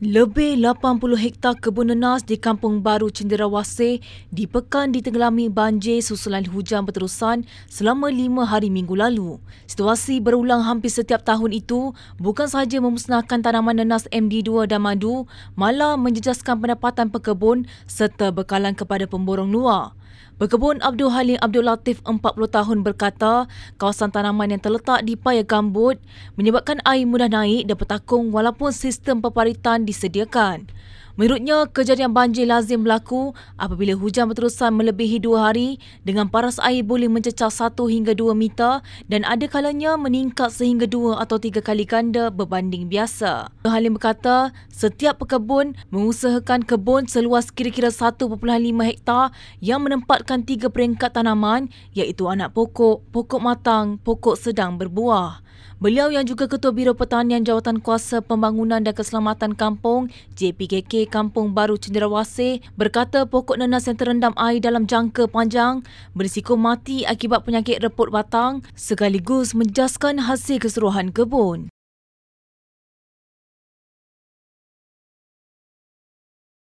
Lebih 80 hektar kebun nenas di Kampung Baru Cenderawasih dipekan ditenggelami banjir susulan hujan berterusan selama lima hari minggu lalu. Situasi berulang hampir setiap tahun itu bukan sahaja memusnahkan tanaman nenas MD2 dan madu, malah menjejaskan pendapatan pekebun serta bekalan kepada pemborong luar. Pekebun Abdul Halim Abdul Latif 40 tahun berkata kawasan tanaman yang terletak di paya gambut menyebabkan air mudah naik dan bertakung walaupun sistem peparitan disediakan. Menurutnya, kejadian banjir lazim berlaku apabila hujan berterusan melebihi dua hari dengan paras air boleh mencecah satu hingga dua meter dan ada kalanya meningkat sehingga dua atau tiga kali ganda berbanding biasa. Halim berkata, setiap pekebun mengusahakan kebun seluas kira-kira 1.5 hektar yang menempatkan tiga peringkat tanaman iaitu anak pokok, pokok matang, pokok sedang berbuah. Beliau yang juga Ketua Biro Pertanian Jawatan Kuasa Pembangunan dan Keselamatan Kampung JPKK Kampung Baru Cenderawasih berkata pokok nanas yang terendam air dalam jangka panjang berisiko mati akibat penyakit reput batang sekaligus menjaskan hasil keseluruhan kebun.